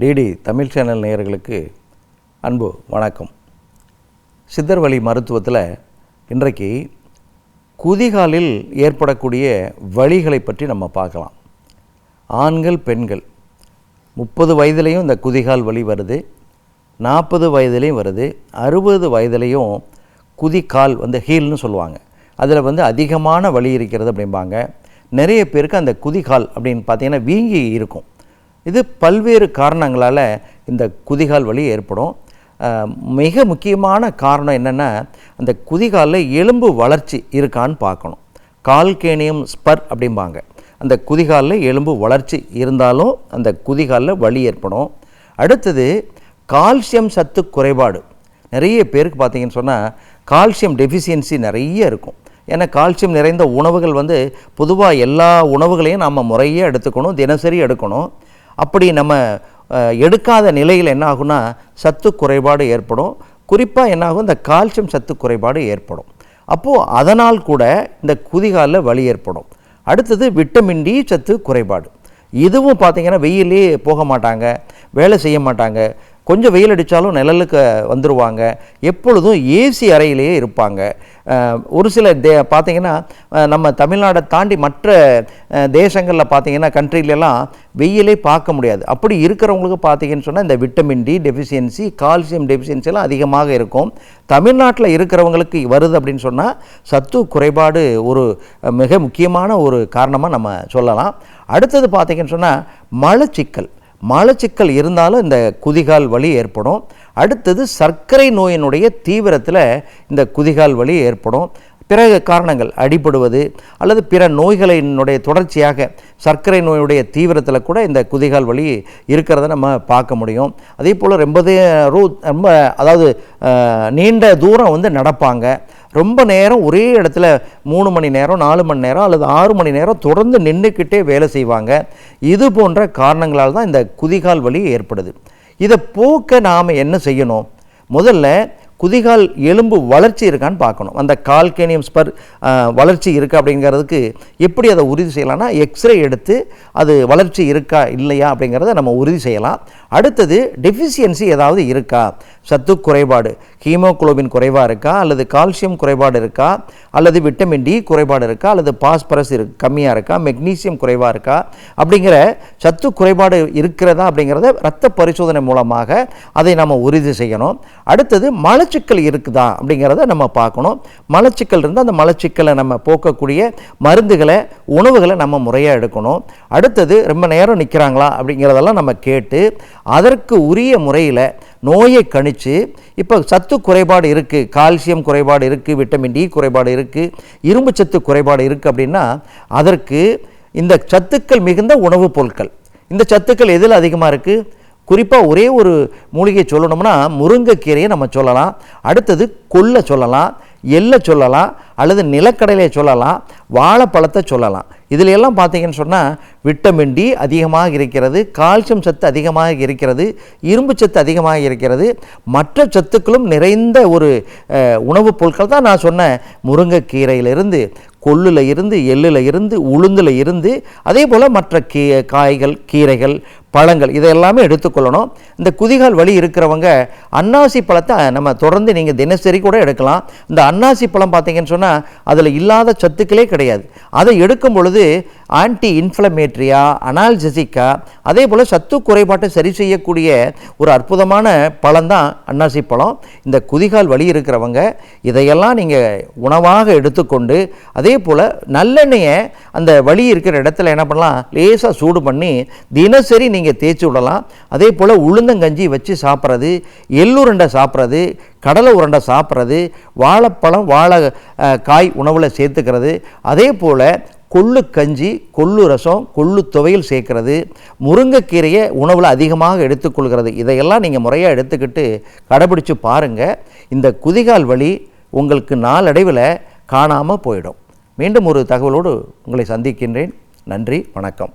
DD Tamil channel நேயர்களுக்கு அன்பு வணக்கம். சித்தர் வழி மருத்துவத்தில் இன்றைக்கு குதிகாலில் ஏற்படக்கூடிய வழிகளை பற்றி நம்ம பார்க்கலாம். ஆண்கள் பெண்கள். முப்பது வயதுலேயும் இந்த குதிகால் வலி வருது. நாற்பது வயதுலேயும் வருது. அறுபது வயதுலேயும் குதிகால் வந்து ஹீல்னு சொல்லுவாங்க. அதில் வந்து அதிகமான வலி இருக்கிறது அப்படிம்பாங்க. நிறைய பேருக்கு அந்த குதிகால் அப்படின்னு பார்த்தீங்கன்னா வீங்கி இருக்கும். இது பல்வேறு காரணங்களால் இந்த குதிகால் வலி ஏற்படும். மிக முக்கியமான காரணம் என்னென்னா அந்த குதிகாலில் எலும்பு வளர்ச்சி இருக்கான்னு பார்க்கணும். கால்கேனியம் ஸ்பர் அப்படிம்பாங்க. அந்த குதிகாலில் எலும்பு வளர்ச்சி இருந்தாலும் அந்த குதிகாலில் வலி ஏற்படும். அடுத்தது கால்சியம் சத்து குறைபாடு. நிறைய பேருக்கு பார்த்தீங்கன்னு சொன்னால் கால்சியம் டெஃபிஷியன்சி நிறைய இருக்கும். ஏன்னா கால்சியம் நிறைந்த உணவுகள் வந்து பொதுவாக எல்லா உணவுகளையும் நம்ம முறையே எடுத்துக்கணும் தினசரி எடுக்கணும். அப்படி நம்ம எடுக்காத நிலையில் என்ன ஆகும்னா சத்து குறைபாடு ஏற்படும். குறிப்பாக என்னாகும் இந்த கால்சியம் சத்து குறைபாடு ஏற்படும். அப்போது அதனால் கூட இந்த குதிகாலில் வலி ஏற்படும். அடுத்தது விட்டமின் டி சத்து குறைபாடு. இதுவும் பார்த்திங்கன்னா வெயிலே போக மாட்டாங்க வேலை செய்ய மாட்டாங்க. கொஞ்சம் வெயில் அடித்தாலும் நிழலுக்கு வந்துடுவாங்க எப்பொழுதும் ஏசி அறையிலேயே இருப்பாங்க. ஒரு சில தே பார்த்தீங்கன்னா நம்ம தமிழ்நாடை தாண்டி மற்ற தேசங்களில் பார்த்தீங்கன்னா கண்ட்ரிலெலாம் வெயிலே பார்க்க முடியாது. அப்படி இருக்கிறவங்களுக்கு பார்த்தீங்கன்னு சொன்னால் இந்த விட்டமின் டி டெஃபிஷியன்சி கால்சியம் டெஃபிஷியன்சிலாம் அதிகமாக இருக்கும். தமிழ்நாட்டில் இருக்கிறவங்களுக்கு வருது அப்படின்னு சொன்னால் சத்து குறைபாடு ஒரு மிக முக்கியமான ஒரு காரணமாக நம்ம சொல்லலாம். அடுத்தது பார்த்திங்கன்னு சொன்னால் மலச்சிக்கல். மலச்சிக்கல் இருந்தாலும் இந்த குதிகால் வலி ஏற்படும். அடுத்தது சர்க்கரை நோயினுடைய தீவிரத்தில் இந்த குதிகால் வலி ஏற்படும். பிற காரணங்கள் அடிபடுவது அல்லது பிற நோய்களினுடைய தொடர்ச்சியாக சர்க்கரை நோயுடைய தீவிரத்தில் கூட இந்த குதிகால் வலி இருக்கிறத நம்ம பார்க்க முடியும். அதே போல் ரொம்ப ரூ- ரொம்ப அதாவது நீண்ட தூரம் வந்து நடப்பாங்க. ரொம்ப நேரம் ஒரே இடத்துல மூணு மணி நேரம் நாலு மணி நேரம் அல்லது ஆறு மணி நேரம் தொடர்ந்து நின்றுக்கிட்டே வேலை செய்வாங்க. இது போன்ற காரணங்களால் தான் இந்த குதிகால் வலி ஏற்படுது. இதை போக்க நாம் என்ன செய்யணும்? முதல்ல குதிகால் எலும்பு வளர்ச்சி இருக்கான்னு பார்க்கணும். அந்த கால்கேனியம் ஸ்பர் வளர்ச்சி இருக்கா அப்படிங்கிறதுக்கு எப்படி அதை உறுதி செய்யலாம்னா எக்ஸ்ரே எடுத்து அது வளர்ச்சி இருக்கா இல்லையா அப்படிங்கிறத நம்ம உறுதி செய்யலாம். அடுத்தது டெஃபிஷியன்சி ஏதாவது இருக்கா? சத்து குறைபாடு. ஹீமோகுளோபின் குறைவாக இருக்கா? அல்லது கால்சியம் குறைபாடு இருக்கா? அல்லது விட்டமின் டி குறைபாடு இருக்கா? அல்லது பாஸ்பரஸ் இரு கம்மியாக இருக்கா? மெக்னீசியம் குறைவாக இருக்கா? அப்படிங்கிற சத்து குறைபாடு இருக்கிறதா அப்படிங்கிறத ரத்த பரிசோதனை மூலமாக அதை நம்ம உறுதி செய்யணும். அடுத்தது மலச்சிக்கல் இருக்குதா அப்படிங்கிறத நம்ம பார்க்கணும். மலச்சிக்கல் இருந்தால் அந்த மலச்சிக்கலை நம்ம போக்கக்கூடிய மருந்துகளை உணவுகளை நம்ம முறையாக எடுக்கணும். அடுத்தது ரொம்ப நேரம் நிற்கிறாங்களா அப்படிங்கிறதெல்லாம் நம்ம கேட்டு அதற்கு உரிய முறையில் நோயை கணித்து இப்போ சத்து குறைபாடு இருக்குது கால்சியம் குறைபாடு இருக்குது விட்டமின் டி குறைபாடு இருக்குது இரும்பு சத்து குறைபாடு இருக்குது அப்படின்னா அதற்கு இந்த சத்துக்கள் மிகுந்த உணவுப் பொருட்கள். இந்த சத்துக்கள் எதில் அதிகமாக இருக்குது குறிப்பாக ஒரே ஒரு மூலிகை சொல்லணும்னா முருங்கைக்கீரையை நம்ம சொல்லலாம். அடுத்தது கொல்லை சொல்லலாம் எள்ளை சொல்லலாம் அல்லது நிலக்கடலையை சொல்லலாம் வாழைப்பழத்தை சொல்லலாம். இதில் எல்லாம் பார்த்தீங்கன்னு சொன்னால் விட்டமின் டி அதிகமாக இருக்கிறது கால்சியம் சத்து அதிகமாக இருக்கிறது இரும்பு சத்து அதிகமாக இருக்கிறது. மற்ற சத்துக்களும் நிறைந்த ஒரு உணவுப் பொருட்கள் தான் நான் சொன்ன முருங்கைக்கீரையிலிருந்து கொள்ளில் இருந்து எள்ளில் இருந்து உளுந்தில் இருந்து அதே போல் மற்ற கீ காய்கள் கீரைகள் பழங்கள் இதையெல்லாமே எடுத்துக்கொள்ளணும் இந்த குதிகால் வலி இருக்கிறவங்க அன்னாசி பழத்தை நம்ம தொடர்ந்து நீங்கள் தினசரி கூட எடுக்கலாம். இந்த அன்னாசி பழம் பார்த்தீங்கன்னு சொன்னால் அதில் இல்லாத சத்துக்களே கிடையாது. அதை எடுக்கும் பொழுது ஆன்டி இன்ஃப்ளமேட்ரியா அனால்ஜெசிக்கா அதே போல் சத்து குறைபாட்டை சரி செய்யக்கூடிய ஒரு அற்புதமான பழம் தான் அன்னாசி பழம். இந்த குதிகால் வலி இருக்கிறவங்க இதையெல்லாம் நீங்கள் உணவாக எடுத்துக்கொண்டு அதே போல் நல்லெண்ணெயை அந்த வலி இருக்கிற இடத்துல என்ன பண்ணலாம்? லேசாக சூடு பண்ணி தினசரி நீங்கள் தேய்ச்சி விடலாம். அதே போல் உளுந்தங்கஞ்சி வச்சு சாப்பிட்றது எள்ளுருண்டை சாப்பிட்றது கடலை உருண்டை சாப்பிட்றது வாழைப்பழம் வாழை காய் உணவில் சேர்த்துக்கிறது. அதே போல் கொள்ளு கஞ்சி கொள்ளு ரசம் கொள்ளு துவையல் சேர்க்கறது. முருங்கைக்கீரையை உணவில் அதிகமாக எடுத்துக்கொள்கிறது. இதையெல்லாம் நீங்கள் முறையாக எடுத்துக்கிட்டு கடைபிடிச்சு பாருங்கள் இந்த குதிகால் வலி உங்களுக்கு நாளடைவில் காணாமல் போயிடும். மீண்டும் ஒரு தகவலோடு உங்களை சந்திக்கின்றேன். நன்றி வணக்கம்.